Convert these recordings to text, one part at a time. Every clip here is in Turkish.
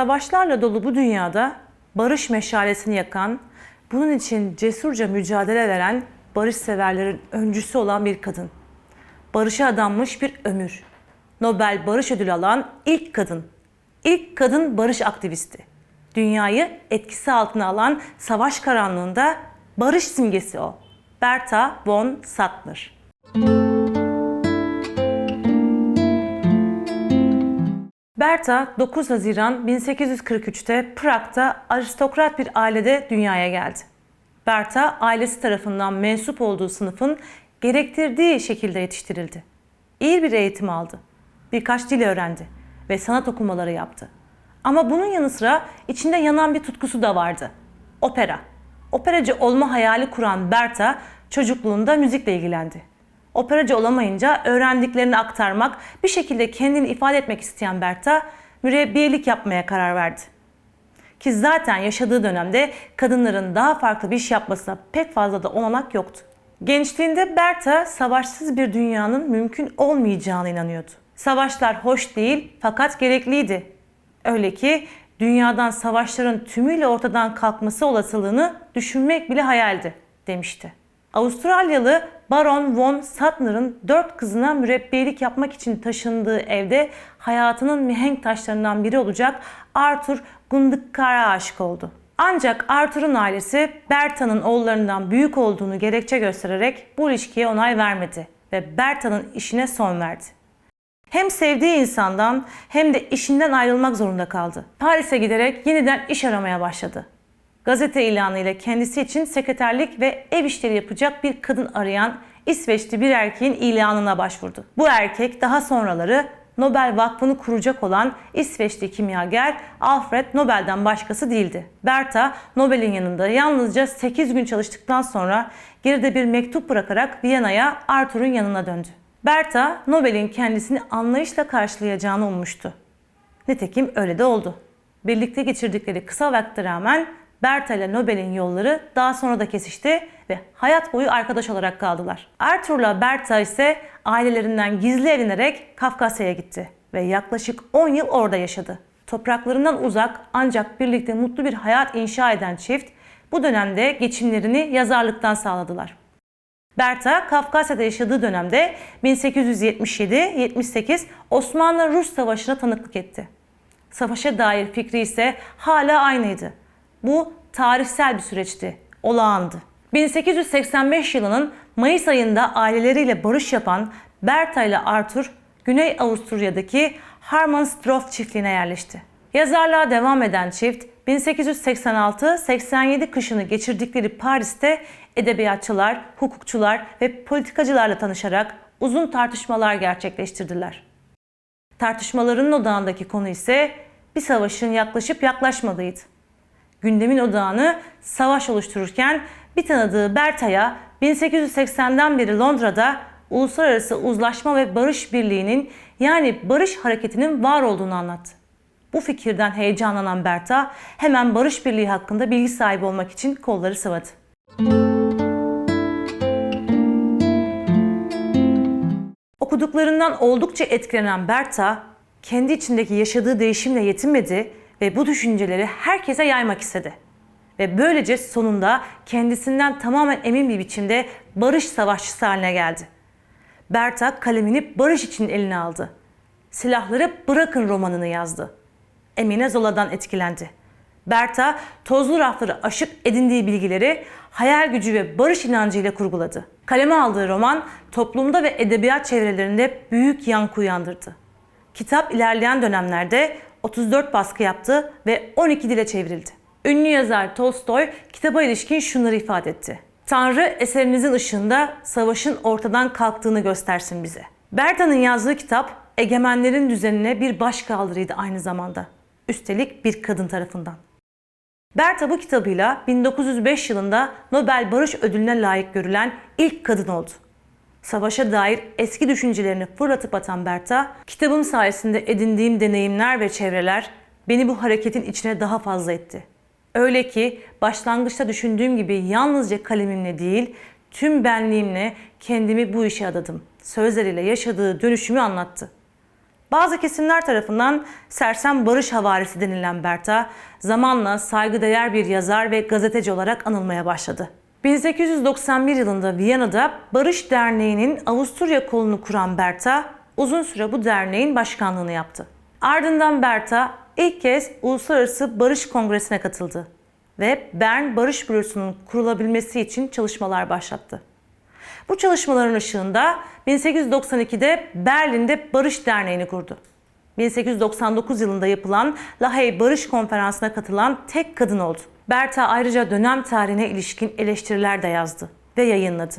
Savaşlarla dolu bu dünyada barış meşalesini yakan, bunun için cesurca mücadele veren barışseverlerin öncüsü olan bir kadın. Barışa adanmış bir ömür. Nobel Barış Ödülü alan ilk kadın. İlk kadın barış aktivisti. Dünyayı etkisi altına alan savaş karanlığında barış simgesi o. Berta von Sattler. Berta 9 Haziran 1843'te Prag'da aristokrat bir ailede dünyaya geldi. Berta ailesi tarafından mensup olduğu sınıfın gerektirdiği şekilde yetiştirildi. İyi bir eğitim aldı. Birkaç dil öğrendi ve sanat okumaları yaptı. Ama bunun yanı sıra içinde yanan bir tutkusu da vardı. Opera. Operacı olma hayali kuran Berta çocukluğunda müzikle ilgilendi. Operacı olamayınca öğrendiklerini aktarmak, bir şekilde kendini ifade etmek isteyen Berta mürebbiyelik yapmaya karar verdi. Ki zaten yaşadığı dönemde kadınların daha farklı bir iş yapmasına pek fazla da olanak yoktu. Gençliğinde Berta savaşsız bir dünyanın mümkün olmayacağına inanıyordu. Savaşlar hoş değil fakat gerekliydi. Öyle ki dünyadan savaşların tümüyle ortadan kalkması olasılığını düşünmek bile hayaldi demişti. Avustralyalı Baron von Sattner'ın dört kızına mürebbiyelik yapmak için taşındığı evde hayatının mihenk taşlarından biri olacak Arthur Gundikkar'a aşık oldu. Ancak Arthur'un ailesi Berta'nın oğullarından büyük olduğunu gerekçe göstererek bu ilişkiye onay vermedi ve Berta'nın işine son verdi. Hem sevdiği insandan hem de işinden ayrılmak zorunda kaldı. Paris'e giderek yeniden iş aramaya başladı. Gazete ilanı ile kendisi için sekreterlik ve ev işleri yapacak bir kadın arayan İsveçli bir erkeğin ilanına başvurdu. Bu erkek daha sonraları Nobel Vakfı'nı kuracak olan İsveçli kimyager Alfred Nobel'den başkası değildi. Berta, Nobel'in yanında yalnızca 8 gün çalıştıktan sonra geride bir mektup bırakarak Viyana'ya Arthur'un yanına döndü. Berta, Nobel'in kendisini anlayışla karşılayacağını ummuştu. Nitekim öyle de oldu. Birlikte geçirdikleri kısa vakte rağmen Berta ile Nobel'in yolları daha sonra da kesişti ve hayat boyu arkadaş olarak kaldılar. Arthur'la Berta ise ailelerinden gizli evlenerek Kafkasya'ya gitti ve yaklaşık 10 yıl orada yaşadı. Topraklarından uzak ancak birlikte mutlu bir hayat inşa eden çift bu dönemde geçimlerini yazarlıktan sağladılar. Berta, Kafkasya'da yaşadığı dönemde 1877-78 Osmanlı-Rus Savaşı'na tanıklık etti. Savaşa dair fikri ise hala aynıydı. Bu tarihsel bir süreçti, olağandı. 1885 yılının Mayıs ayında aileleriyle barış yapan Berta ile Arthur, Güney Avusturya'daki Harmansdorf çiftliğine yerleşti. Yazarlığa devam eden çift 1886-87 kışını geçirdikleri Paris'te edebiyatçılar, hukukçular ve politikacılarla tanışarak uzun tartışmalar gerçekleştirdiler. Tartışmaların odağındaki konu ise bir savaşın yaklaşıp yaklaşmadığıydı. Gündemin odağını savaş oluştururken bir tanıdığı Berta'ya 1880'den beri Londra'da Uluslararası Uzlaşma ve Barış Birliği'nin yani barış hareketinin var olduğunu anlattı. Bu fikirden heyecanlanan Berta hemen barış birliği hakkında bilgi sahibi olmak için kolları sıvadı. Okuduklarından oldukça etkilenen Berta, kendi içindeki yaşadığı değişimle yetinmedi ve bu düşünceleri herkese yaymak istedi. Ve böylece sonunda kendisinden tamamen emin bir biçimde barış savaşçısı haline geldi. Berta kalemini barış için eline aldı. Silahları bırakın romanını yazdı. Emine Zola'dan etkilendi. Berta tozlu rafları aşıp edindiği bilgileri hayal gücü ve barış inancıyla kurguladı. Kaleme aldığı roman toplumda ve edebiyat çevrelerinde büyük yankı uyandırdı. Kitap ilerleyen dönemlerde 34 baskı yaptı ve 12 dile çevrildi. Ünlü yazar Tolstoy kitaba ilişkin şunları ifade etti. Tanrı eserinizin ışığında savaşın ortadan kalktığını göstersin bize. Berta'nın yazdığı kitap egemenlerin düzenine bir baş kaldırıydı aynı zamanda. Üstelik bir kadın tarafından. Berta bu kitabıyla 1905 yılında Nobel Barış Ödülüne layık görülen ilk kadın oldu. Savaşa dair eski düşüncelerini fırlatıp atan Berta, kitabım sayesinde edindiğim deneyimler ve çevreler beni bu hareketin içine daha fazla etti. Öyle ki başlangıçta düşündüğüm gibi yalnızca kalemimle değil, tüm benliğimle kendimi bu işe adadım. Sözleriyle yaşadığı dönüşümü anlattı. Bazı kesimler tarafından sersem barış havarisi denilen Berta, zamanla saygıdeğer bir yazar ve gazeteci olarak anılmaya başladı. 1891 yılında Viyana'da Barış Derneği'nin Avusturya kolunu kuran Berta, uzun süre bu derneğin başkanlığını yaptı. Ardından Berta ilk kez Uluslararası Barış Kongresi'ne katıldı ve Bern Barış Bürosu'nun kurulabilmesi için çalışmalar başlattı. Bu çalışmaların ışığında 1892'de Berlin'de Barış Derneği'ni kurdu. 1899 yılında yapılan Lahey Barış Konferansı'na katılan tek kadın oldu. Berta ayrıca dönem tarihine ilişkin eleştiriler de yazdı ve yayınladı.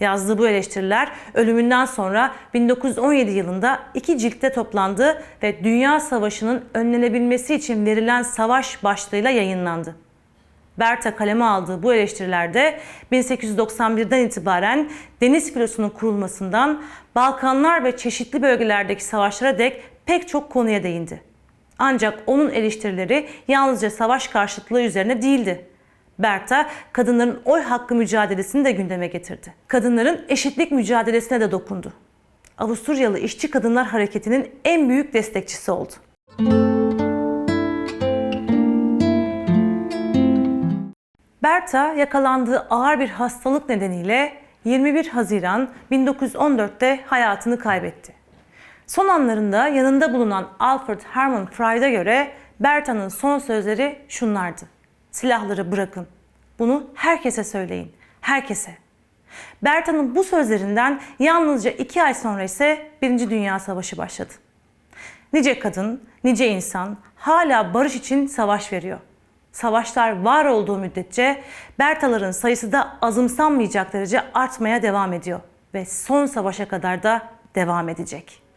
Yazdığı bu eleştiriler ölümünden sonra 1917 yılında iki ciltte toplandı ve Dünya Savaşı'nın önlenebilmesi için verilen savaş başlığıyla yayınlandı. Berta kaleme aldığı bu eleştirilerde 1891'den itibaren deniz filosunun kurulmasından Balkanlar ve çeşitli bölgelerdeki savaşlara dek pek çok konuya değindi. Ancak onun eleştirileri yalnızca savaş karşıtlığı üzerine değildi. Berta kadınların oy hakkı mücadelesini de gündeme getirdi. Kadınların eşitlik mücadelesine de dokundu. Avusturyalı İşçi Kadınlar Hareketi'nin en büyük destekçisi oldu. Berta yakalandığı ağır bir hastalık nedeniyle 21 Haziran 1914'te hayatını kaybetti. Son anlarında yanında bulunan Alfred Hermann Freud'a göre Berta'nın son sözleri şunlardı. Silahları bırakın. Bunu herkese söyleyin. Herkese. Berta'nın bu sözlerinden yalnızca iki ay sonra ise Birinci Dünya Savaşı başladı. Nice kadın, nice insan hala barış için savaş veriyor. Savaşlar var olduğu müddetçe Bertaların sayısı da azımsanmayacak derece artmaya devam ediyor ve son savaşa kadar da devam edecek.